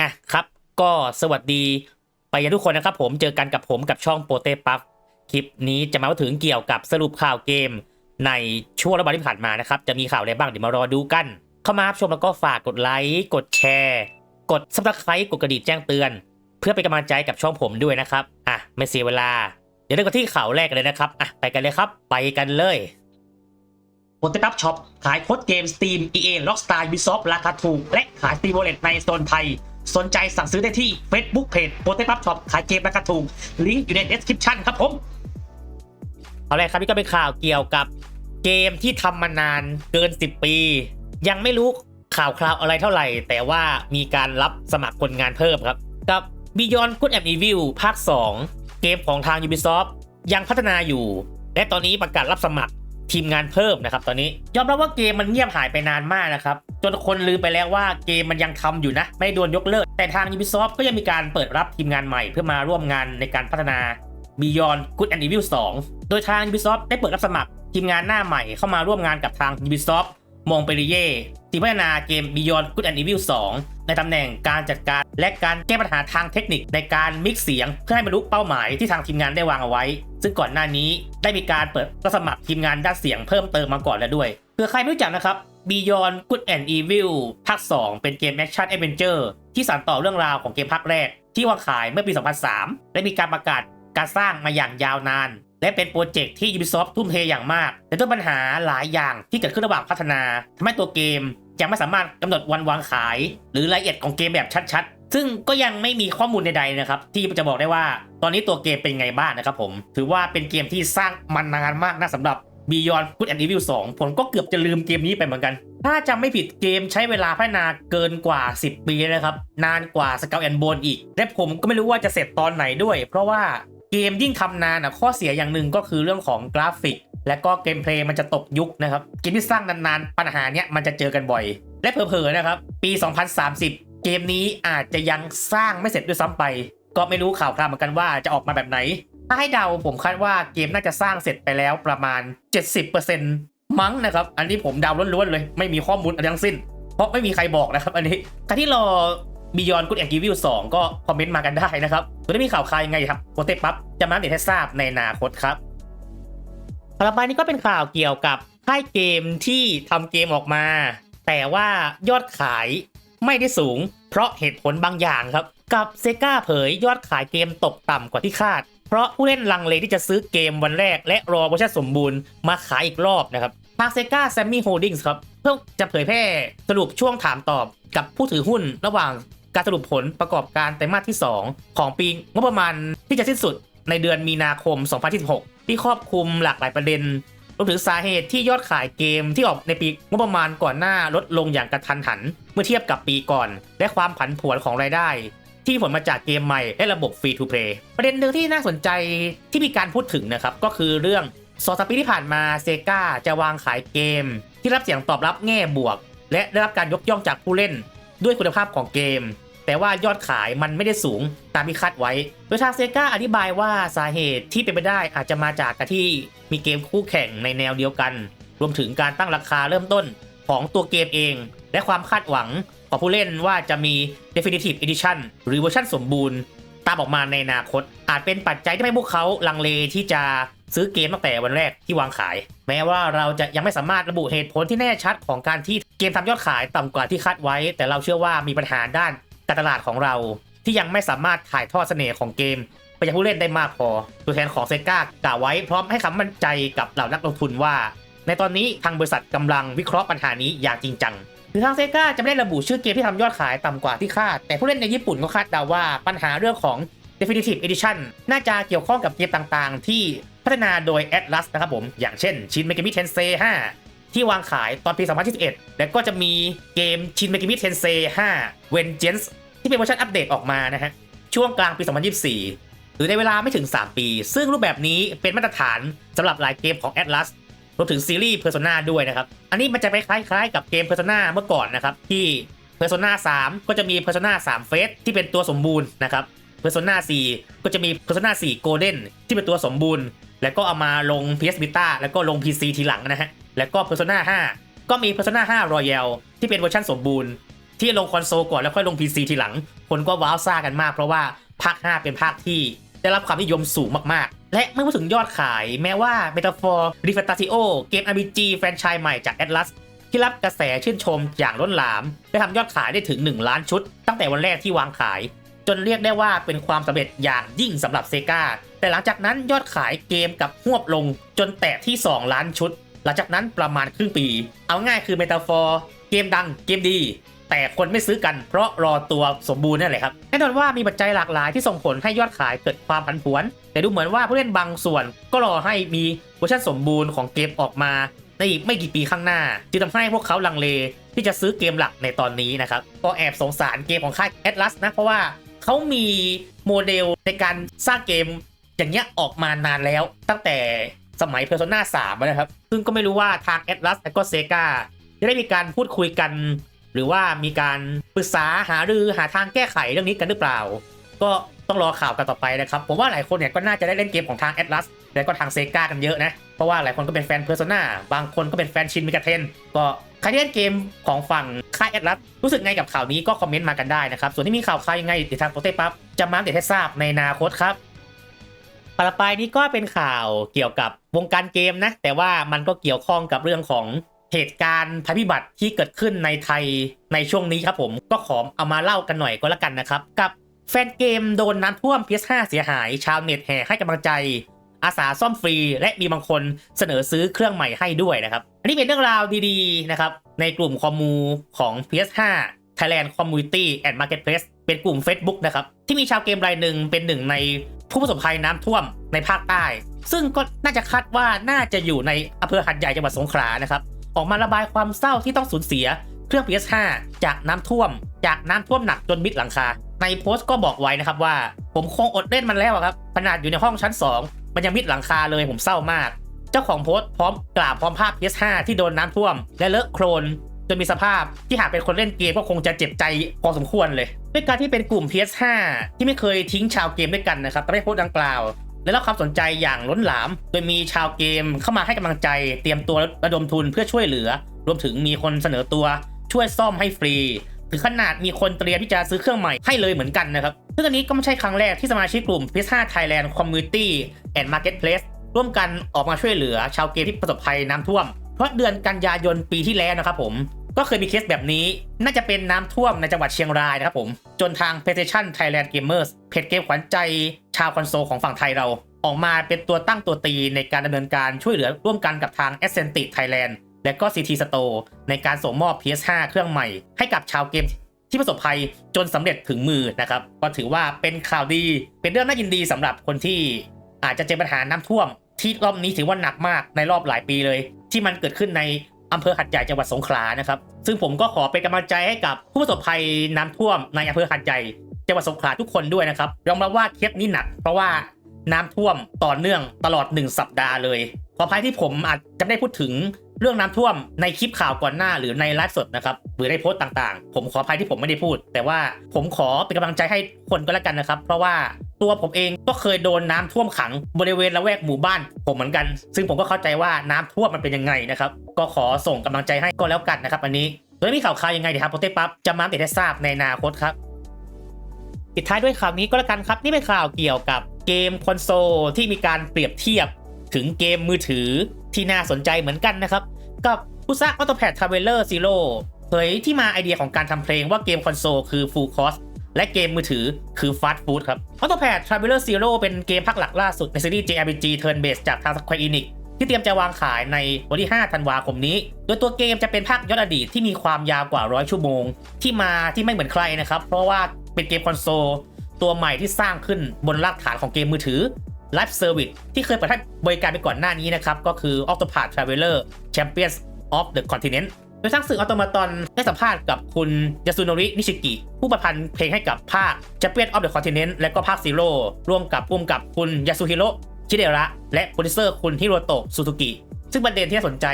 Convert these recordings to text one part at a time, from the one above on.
อะครับ ก็สวัสดีไปยังทุกคนนะครับผมเจอกันกับผมกับช่องโปเต้ปัฟคลิปนี้จะมาถึงเกี่ยวกับสรุปข่าวเกม ในช่วงระบาดที่ผ่านมานะครับ จะมีข่าวอะไรบ้างเดี๋ยวมารอดูกัน เข้ามารับชมแล้วก็ฝากกดไลค์กดแชร์ กดซับสไครต์กดกระดิ่งแจ้งเตือน เพื่อเป็นกำลังใจกับช่องผมด้วยนะครับอะไม่เสียเวลาเดี๋ยวเริ่มกันที่ข่าวแรกเลยนะครับอะไปกันเลยครับ ไปกันเลยโปเตตับช็อปขายโค้ดเกม Steam EA Rockstar Ubisoft ราคาถูกและขาย Steam Wallet ในโซนไทย สนใจสั่งซื้อได้ที่ Facebook Page โปรเตตับช็อปขายเกมราคาถูกลิงก์อยู่ใน description ครับผมเอาเลยครับนี่ก็เป็นข่าวเกี่ยวกับเกมที่ทำมานานเกิน 10 ปี ยังไม่รู้ข่าวคราวอะไรเท่าไหร่ แต่ว่ามีการรับสมัครคนงานเพิ่มครับ กับ Beyond Good and Evil ภาค 2 เกมของทาง Ubisoft ยังพัฒนาอยู่ และตอนนี้ประกาศรับสมัคร ทีมงานเพิ่มนะครับตอนนี้ยอมรับว่าเกมมันเงียบหายไปนานมากนะครับจนคนลืมไปแล้วว่าเกมมันยังทำอยู่นะ ไม่โดนยกเลิก แต่ทาง Ubisoft ก็ยังมีการเปิดรับทีมงานใหม่เพื่อมาร่วมงานในการพัฒนา Beyond Good and Evil 2 โดยทาง Ubisoft ได้เปิดรับสมัครทีมงานหน้าใหม่เข้ามาร่วมงานกับทาง Ubisoft มองเปริเย่ทีมพัฒนาเกม Beyond Good and Evil 2 ในตำแหน่งการจัดการและการแก้ปัญหาทางเทคนิคในการมิกซ์เสียง เพื่อให้บรรลุเป้าหมายที่ทางทีมงานได้วางเอาไว้ ซึ่งก่อนหน้านี้ได้มีการเปิดรับสมัครทีมงานด้านเสียงเพิ่มเติมมาก่อนแล้วด้วยเพื่อใครไม่รู้จักนะครับ Beyond Good and Evil ภาค 2 เป็นเกมแอคชั่นแอดเวนเจอร์ที่สานต่อเรื่องราวของเกมภาคแรก ที่วางขายเมื่อปี 2003 และมีการประกาศ การสร้างมาอย่างยาวนาน และเป็นโปรเจกต์ที่ Ubisoft ทุ่มเทอย่างมาก แต่ด้วยปัญหาหลายอย่างที่เกิดขึ้นระหว่างพัฒนาทำให้ตัวเกมยังไม่สามารถกำหนดวันวางขาย หรือรายละเอียดของเกมแบบชัดๆ ซึ่งก็ยังไม่มีข้อมูลใดๆนะครับที่จะบอกได้ว่าตอนนี้ตัวเกมเป็นไงบ้างนะครับผม ถือว่าเป็นเกมที่สร้างมันนานมากนะสำหรับ Beyond Good and Evil 2 ผมก็เกือบจะลืมเกมนี้ไปเหมือนกัน ถ้าจำไม่ผิดเกมใช้เวลาพัฒนาเกินกว่า 10 ปีเลยนะครับ นานกว่า Skull and Bone อีก และผมก็ไม่รู้ว่าจะเสร็จตอนไหนด้วย เพราะว่า เกมยิ่งทำนานอะข้อเสียอย่างหนึ่งก็คือเรื่องของกราฟิก และก็เกมเพลย์มันจะตกยุคนะครับ เกมที่สร้างนานๆปัญหาเนี้ยมันจะเจอกันบ่อย และเผลอๆนะครับ ปี 2030 เกมนี้อาจจะยังสร้างไม่เสร็จด้วยซ้ำไป ก็ไม่รู้ข่าวคราวเหมือนกันว่าจะออกมาแบบไหน ถ้าให้เดาผมคาดว่าเกมน่าจะสร้างเสร็จไปแล้วประมาณ 70%มั้งนะครับ อันนี้ผมเดาล้วนๆเลย ไม่มีข้อมูลอะไรทั้งสิ้น เพราะไม่มีใครบอกนะครับ อันนี้ใครที่รอ Beyond Good and Evil 2ก็คอมเมนต์มากันได้นะครับส่วนถ้มีข่าวคราวยังไงครับโปรเตปั๊บจะมาเดตให้ทราบในอนาคตครับต่อไปนี้ก็เป็นข่าวเกี่ยวกับค่ายเกมที่ทำเกมออกมา แต่ว่ายอดขายไม่ได้สูง เพราะเหตุผลบางอย่างครับ กับเซกาเผยยอดขายเกมตกต่ำกว่าที่คาด เพราะผู้เล่นลังเลที่จะซื้อเกมวันแรก และรอเวอร์ชันสมบูรณ์มาขายอีกรอบนะครับทางเซกาแซมมี่โฮลดิ้งส์ครับ เพิ่งจะเผยแพร่สรุปช่วงถามตอบกับผู้ถือหุ้นระหว่าง การสรุปผลประกอบการไตรมาสที่ 2 ของปีงบประมาณที่จะสิ้นสุดในเดือนมีนาคม 2016 ที่ครอบคลุมหลากหลายประเด็นรวมถึงสาเหตุที่ยอดขายเกมที่ออกในปีงบประมาณก่อนหน้าลดลงอย่างกระทันหัน เมื่อเทียบกับปีก่อน และความผันผวนของรายได้ ที่ผลมาจากเกมใหม่และระบบฟรีทูเพลย์ประเด็นหนึ่งที่น่าสนใจที่มีการพูดถึงนะครับ ก็คือเรื่องสองสามปีที่ผ่านมาเซกาจะวางขายเกม ที่รับเสียงตอบรับแง่บวก และได้รับการยกย่องจากผู้เล่น ด้วยคุณภาพของเกม แต่ว่ายอดขายมันไม่ได้สูงตามที่คาดไว้ โดยทางเซกาอธิบายว่าสาเหตุที่เป็นไปได้อาจจะมาจากการที่มีเกมคู่แข่งในแนวเดียวกัน รวมถึงการตั้งราคาเริ่มต้นของตัวเกมเอง และความคาดหวังของผู้เล่นว่าจะมี Definitive Edition หรือเวอร์ชันสมบูรณ์ ตามออกมาในอนาคต อาจเป็นปัจจัยที่ทำให้พวกเขาลังเลที่จะ ซื้อเกมตั้งแต่วันแรกที่วางขาย แม้ว่าเราจะยังไม่สามารถระบุเหตุผลที่แน่ชัดของการที่เกมทำยอดขายต่ำกว่าที่คาดไว้ แต่เราเชื่อว่ามีปัญหาด้านการตลาดของเรา ที่ยังไม่สามารถถ่ายทอดเสน่ห์ของเกมไปยังผู้เล่นได้มากพอ ตัวแทนของเซกากล่าวไว้พร้อมให้คำมั่นใจกับเหล่านักลงทุนว่า ในตอนนี้ทางบริษัทกำลังวิเคราะห์ปัญหานี้อย่างจริงจังคือทางเซกาจะไม่ได้ระบุชื่อเกมที่ทำยอดขายต่ำกว่าที่คาด แต่ผู้เล่นในญี่ปุ่นก็คาดเดาว่าปัญหาเรื่องของ Definitive Edition น่าจะเกี่ยวข้องกับเกมต่างๆ ที่ พัฒนาโดย Atlas นะครับผม อย่างเช่น Shin Megami Tensei 5ที่วางขายตอนปี 2021 และก็จะมีเกม Shin Megami Tensei 5 Vengeance ที่เป็นเวอร์ชันอัปเดตออกมานะฮะ ช่วงกลางปี 2024 หรือในเวลาไม่ถึง 3 ปี ซึ่งรูปแบบนี้เป็นมาตรฐานสำหรับหลายเกมของ Atlas รวมถึงซีรีส์ Persona ด้วยนะครับ อันนี้มันจะไปคล้ายๆกับเกม Persona เมื่อก่อนนะครับ ที่ Persona 3 ก็จะมี Persona 3 Face ที่เป็นตัวสมบูรณ์นะครับ Persona 4 ก็จะมี Persona 4 Golden ที่เป็นตัวสมบูรณ์ แล้วก็เอามาลง PS Vita แล้วก็ลง PC ทีหลังนะฮะ แล้วก็ Persona 5 ก็มี Persona 5 Royal ที่เป็นเวอร์ชันสมบูรณ์ ที่ลงคอนโซลก่อนแล้วค่อยลง PC ทีหลัง คนก็ว้าวซ่ากันมากเพราะว่าภาค 5 เป็นภาคที่ได้รับความนิยมสูงมากๆ และเมื่อพูดถึงยอดขายแม้ว่า Metaphor r e f a n t a s i o เกม RPG แฟรนไชส์ใหม่จาก Atlas ที่รับกระแสชื่นชมอย่างล้นหลาม ได้ทำยอดขายได้ถึง 1 ล้านชุด ตั้งแต่วันแรกที่วางขาย จนเรียกได้ว่าเป็นความสำเร็จอย่างยิ่งสำหรับเซกา แต่หลังจากนั้นยอดขายเกมกับหวบลงจนแตะที่ 2 ล้านชุด หลังจากนั้นประมาณครึ่งปี เอาง่ายคือเมตาฟอร์เกมดังเกมดี แต่คนไม่ซื้อกันเพราะรอตัวสมบูรณ์นั่นแหละครับแน่นอนว่ามีปัจจัยหลากหลายที่ส่งผลให้ยอดขายเกิดความผันผวน แต่ดูเหมือนว่าผู้เล่นบางส่วนก็รอให้มีเวอร์ชันสมบูรณ์ของเกมออกมาในอีกไม่กี่ปีข้างหน้าจึงทำให้พวกเขาลังเลที่จะซื้อเกมหลักในตอนนี้นะครับก็แอบสงสารเกมของค่าย Atlas นะเพราะว่าเขามีโมเดลในการสร้างเกม อย่างเงี้ยออกมานานแล้วตั้งแต่สมัย Persona 3นะครับ ซึ่งก็ไม่รู้ว่าทาง Atlas และก็ Sega จะได้มีการพูดคุยกัน หรือว่ามีการปรึกษาหารือหาทางแก้ไขเรื่องนี้กันหรือเปล่า ก็ต้องรอข่าวกันต่อไปนะครับ ผมว่าหลายคนเนี่ยก็น่าจะได้เล่นเกมของทาง Atlas และก็ทางเซกากันเยอะนะ เพราะว่าหลายคนก็เป็นแฟน Persona บางคนก็เป็นแฟนชินมิกาเทนก็ใครที่เล่นเกมของฝั่งค่าย Atlas รู้สึกไงกับข่าวนี้ก็คอมเมนต์มากันได้นะครับ ส่วนที่มีข่าวข่าวยังไงเดี๋ยวทางโปเต้ปั๊บจะมาเดตให้ทราบในอนาคตครับ ต่อไปนี้ก็เป็นข่าวเกี่ยวกับวงการเกมนะ แต่ว่ามันก็เกี่ยวข้องกับเรื่องของเหตุการณ์ภัยพิบัติที่เกิดขึ้นในไทยในช่วงนี้ครับผมก็ขอเอามาเล่ากันหน่อยก็แล้วกันนะครับ กับแฟนเกมโดนน้ำท่วม PS5 เสียหาย ชาวเน็ตแห่ให้กำลังใจ อาสาซ่อมฟรี และมีบางคนเสนอซื้อเครื่องใหม่ให้ด้วยนะครับ อันนี้เป็นเรื่องราวดีๆนะครับในกลุ่มคอมมูของ PS5 Thailand Community and Marketplace เป็นกลุ่ม Facebook นะครับ ที่มีชาวเกมรายหนึ่งเป็นหนึ่งใน ผู้ประสบภัยน้ำท่วมในภาคใต้ ซึ่งก็น่าจะคาดว่าน่าจะอยู่ในอำเภอหัดใหญ่จังหวัดสงขลานะครับ ออกมาระบายความเศร้าที่ต้องสูญเสียเครื่อง PS5 จากน้ำท่วม จากน้ำท่วมหนักจนมิดหลังคา ในโพสต์ก็บอกไว้นะครับว่า ผมคงอดเล่นมันแล้วครับขนาดอยู่ในห้องชั้น 2 มันยังมิดหลังคาเลยผมเศร้ามาก เจ้าของโพสต์พร้อมกราบพร้อมภาพ PS5 ที่โดนน้ำท่วม และเลอะโครน จนมีสภาพที่หากเป็นคนเล่นเกมก็คงจะเจ็บใจพอสมควรเลย ด้วยการที่เป็นกลุ่ม PS5 ที่ไม่เคยทิ้งชาวเกมด้วยกันนะครับทำให้โพสต์ดังกล่าวได้รับความสนใจอย่างล้นหลาม โดยมีชาวเกมเข้ามาให้กำลังใจ เตรียมตัวระดมทุนเพื่อช่วยเหลือ รวมถึงมีคนเสนอตัวช่วยซ่อมให้ฟรีถึงขนาดมีคนเตรียมที่จะซื้อเครื่องใหม่ให้เลยเหมือนกันนะครับ ซึ่งอันนี้ก็ไม่ใช่ครั้งแรกที่สมาชิกกลุ่ม PS5 Thailand Community and Marketplace ร่วมกันออกมาช่วยเหลือชาวเกมที่ประสบภัยน้ำท่วม เพราะเดือนกันยายนปีที่แล้วนะครับผม ก็เคยมีเคสแบบนี้ น่าจะเป็นน้ำท่วมในจังหวัดเชียงรายนะครับผม จนทาง PlayStation Thailand Gamers เพจเกมขวัญใจชาวคอนโซลของฝั่งไทยเรา ออกมาเป็นตัวตั้งตัวตีในการดำเนินการช่วยเหลือร่วมกันกับทาง a s c e n t i Thailand และก็ CT Store ในการส่งมอบ PS5 เครื่องใหม่ ให้กับชาวเกมที่ประสบภัยจนสำเร็จถึงมือนะครับ ก็ถือว่าเป็นข่าวดี เป็นเรื่องน่ายินดีสำหรับคนที่อาจจะเจอปัญหาน้ำท่วม ที่รอบนี้ถือว่าหนักมากในรอบหลายปีเลย ที่มันเกิดขึ้นใน อำเภอหัดใหญ่จังหวัดสงขลานะครับ ซึ่งผมก็ขอเป็นกำลังใจให้กับผู้ประสบภัยน้ำท่วมในอำเภอหัดใหญ่จังหวัดสงขลาทุกคนด้วยนะครับยอมรับว่าเคสนี้หนัก เพราะว่าน้ำท่วมต่อเนื่องตลอด 1 สัปดาห์เลยขออภัยที่ผมอาจจะไม่ได้พูดถึง เรื่องน้ำท่วมในคลิปข่าวก่อนหน้าหรือในไลฟ์สดนะครับหรือในโพสต์ต่างๆ ผมขออภัยที่ผมไม่ได้พูด แต่ว่าผมขอเป็นกำลังใจให้คนก็แล้วกันนะครับ เพราะว่าตัวผมเองก็เคยโดนน้ำท่วมขังบริเวณละแวกหมู่บ้าน ผมเหมือนกัน ซึ่งผมก็เข้าใจว่าน้ำท่วมมันเป็นยังไงนะครับ ก็ขอส่งกำลังใจให้ก็แล้วกันนะครับอันนี้โดยมีข่าวข่าวยังไงเดี๋ยวครับโปรเต้ปั๊บจะมาอัปเดตให้ทราบในอนาคตครับปิดท้ายด้วยข่าวนี้ก็แล้วกันครับนี่เป็นข่าวเกี่ยวกับเกมคอนโซลที่มีการเปรียบเทียบ ถึงเกมมือถือที่น่าสนใจเหมือนกันนะครับ กับผู้สร้าง Autopad Traveler Zero เผยที่มาไอเดียของการทำเพลงว่าเกมคอนโซลคือ Full Cost และเกมมือถือคือ Fast Food ครับ Autopad Traveler Zero เป็นเกมภาคหลักล่าสุดในซีรีส์ JRPG Turn Based จากทาง Square Enix ที่เตรียมจะวางขายในวันที่ 5 ธันวาคมนี้ โดยตัวเกมจะเป็นภาคย้อนอดีตที่มีความยาวกว่า100ชั่วโมง ที่มาที่ไม่เหมือนใครนะครับ เพราะว่าเป็นเกมคอนโซล ตัวใหม่ที่สร้างขึ้นบนรากฐานของเกมมือถือ Live Service ที่เคยเปิดให้บริการไปก่อนหน้านี้นะครับ ก็คือ Octopath Traveler Champions of the Continent โดยทางสื่ออัตโนมัตอนได้สัมภาษณ์กับคุณยาสุโนรินิชิกิ ผู้ประพันธ์เพลงให้กับภาค Champions of the Continent และก็ภาค Zero ร่วมกับพุ่มกับคุณยาสุฮิโร่ชิเดระ และโปรดิวเซอร์คุณฮิโรโตะซูซูกิ ซึ่งประเด็นที่น่าสนใจ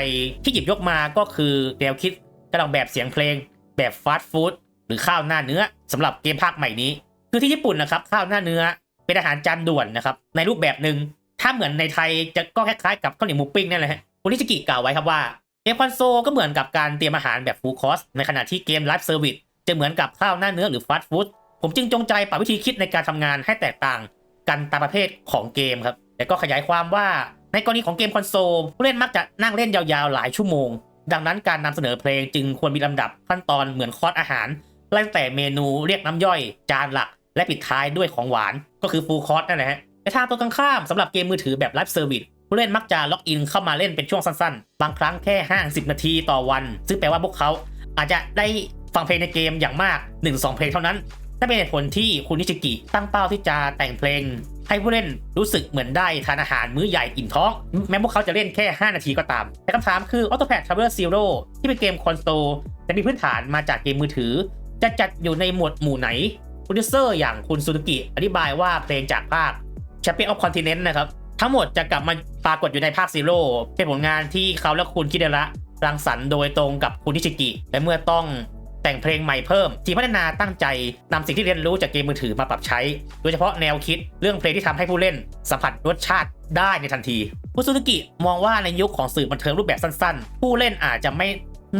ที่หยิบยกมาก็คือแนวคิดการออกแบบเสียงเพลง แบบฟาสต์ฟู้ดหรือข้าวหน้าเนื้อสำหรับเกมภาคใหม่นี้ คือที่ญี่ปุ่นนะครับข้าวหน้าเนื้อ เป็นอาหารจานด่วนนะครับ ในรูปแบบหนึ่งถ้าเหมือนในไทยจะก็คล้ายๆกับข้าวเหนียวหมูปิ้งนั่นแหละฮะคุณนิชิกิกล่าวไว้ครับว่าเกมคอนโซลก็เหมือนกับการเตรียมอาหารแบบฟูลคอสในขณะที่เกมไลฟ์เซอร์วิสจะเหมือนกับข้าวหน้าเนื้อหรือฟาสต์ฟู้ดผมจึงจงใจปรับวิธีคิดในการทำงานให้แตกต่างกันตามประเภทของเกมครับแต่ก็ขยายความว่าในกรณีของเกมคอนโซลผู้เล่นมักจะนั่งเล่นยาวๆหลายชั่วโมง ดังนั้นการนำเสนอเพลงจึงควรมีลำดับขั้นตอนเหมือนคอร์สอาหารไล่แต่เมนูเรียกน้ำย่อย จานหลัก และปิดท้ายด้วยของหวานก็คือฟูลคอร์สนั่นแหละฮะในทางตรงกันข้ามสำหรับเกมมือถือแบบไลฟ์เซอร์วิสผู้เล่นมักจะล็อกอินเข้ามาเล่นเป็นช่วงสั้นๆ บางครั้งแค่5 10นาทีต่อวัน ซึ่งแปลว่าพวกเขาอาจจะได้ฟังเพลงในเกมอย่างมาก 1-2 เพลงเท่านั้นนั่นเป็นเหตุผลที่คุณนิชิกิตั้งเป้าที่จะแต่งเพลง ให้ผู้เล่นรู้สึกเหมือนได้ทานอาหารมื้อใหญ่อิ่มท้อง แม้พวกเขาจะเล่นแค่ 5 นาทีก็ตาม แต่คำถามคือ Autopad Traveler Zero ที่เป็นเกมคอนโซลแต่มีพื้นฐานมาจากเกมมือถือ จะจัดอยู่ในหมวดหมู่ไหน โปรดิวเซอร์อย่างคุณซูซูกิอธิบายว่าเพลงจากภาค Champion of Continent นะครับ ทั้งหมดจะกลับมาปรากฏอยู่ในภาค Zero เป็นผลงานที่เขาและคุณคิเดระรังสรรค์โดยตรงกับคุณนิชิกิ และเมื่อต้องแต่งเพลงใหม่เพิ่ม ทีมพัฒนาตั้งใจนำสิ่งที่เรียนรู้จากเกมมือถือมาปรับใช้ โดยเฉพาะแนวคิดเรื่องเพลงที่ทำให้ผู้เล่น สัมผัสรสชาติได้ในทันทีคุณซูซูกิมองว่าในยุคของสื่อบันเทิงรูปแบบสั้น ๆ ผู้เล่นอาจจะไม่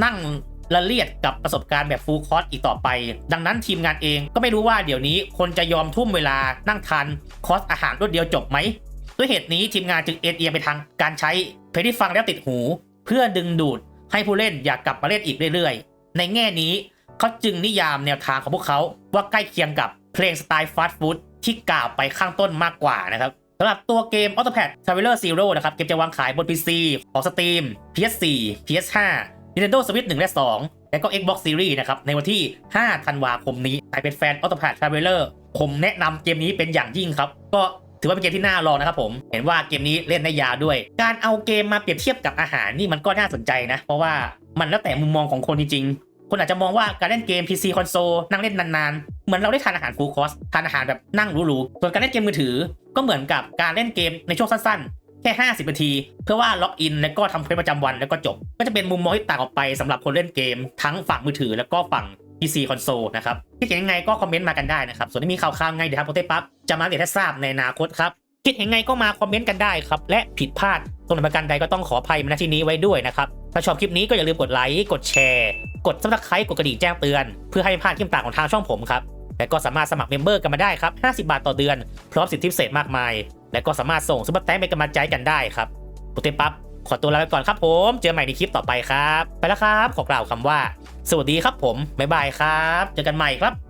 นั่ง ละเลียดกับประสบการณ์แบบฟูลคอร์สอีกต่อไป ดังนั้นทีมงานเองก็ไม่รู้ว่าเดี๋ยวนี้คนจะยอมทุ่มเวลานั่งทานคอร์สอาหารรวดเดียวจบไหม ด้วยเหตุนี้ทีมงานจึงเอ็นเอียงไปทางการใช้เพลงที่ฟังแล้วติดหู เพื่อดึงดูดให้ผู้เล่นอยากกลับมาเล่นอีกเรื่อยๆ ในแง่นี้เขาจึงนิยามแนวทางของพวกเขาว่าใกล้เคียงกับเพลงสไตล์ฟาสต์ฟู้ดที่กล่าวไปข้างต้นมากกว่านะครับสำหรับตัวเกม Autopad Traveler Zero นะครับ เกมจะวางขายบน PC ของ Steam PS4 PS5 Nintendo Switch 1 และ 2 และก็ Xbox Series นะครับ ในวันที่ 5 ธันวาคมนี้ใครเป็นแฟน Autopad Traveler ผมแนะนำเกมนี้เป็นอย่างยิ่งครับ ก็ถือว่าเป็นเกมที่น่าลองนะครับผม เห็นว่าเกมนี้เล่นได้ยาวด้วย การเอาเกมมาเปรียบเทียบกับอาหารนี่มันก็น่าสนใจนะ เพราะว่ามันแล้วแต่มุมมองของคนจริงๆ คนอาจจะมองว่าการเล่นเกม PC คอนโซลนั่งเล่นนานๆ เหมือนเราได้ทานอาหารฟูลคอสทานอาหารแบบนั่งหรูๆ ส่วนการเล่นเกมมือถือก็เหมือนกับการเล่นเกมในช่วงสั้นๆ แค่ 50นาที เพื่อว่าล็อกอินแล้วก็ทำเควสประจำวันแล้วก็จบ ก็จะเป็นมุมมองที่ต่างออกไปสำหรับคนเล่นเกม ทั้งฝั่งมือถือแล้วก็ฝั่ง PC คอนโซลนะครับคิดเห็นยังไงก็คอมเมนต์มากันได้นะครับ ส่วนที่มีข่าวๆไงเดี๋ยวทางโปรเตปั๊บจะมาอัปเดตให้ทราบในอนาคตครับคิดเห็นไงก็มาคอมเมนต์กันได้ครับและผิดพลาดตรงไหนประการใดก็ต้องขออภัยมาณที่นี้ไว้ด้วยนะครับถ้าชอบคลิปนี้ก็อย่าลืมกดไลค์กดแชร์ กดซับสไครต์กดกระดิ่งแจ้งเตือน เพื่อให้ไม่พลาดคลิปต่างของทางช่องผมครับและก็สามารถสมัครเมมเบอร์กันมาได้ครับ 50 บาทต่อเดือน พร้อมสิทธิพิเศษมากมาย และก็สามารถส่งซุปเปอร์แตงเป็นกำลังใจกันได้ครับปุเตปั๊บขอตัวลาไปก่อนครับผม เจอใหม่ในคลิปต่อไปครับ ไปแล้วครับ ขอกล่าวคำว่า สวัสดีครับผม บ๊ายบายครับ เจอกันใหม่ครับ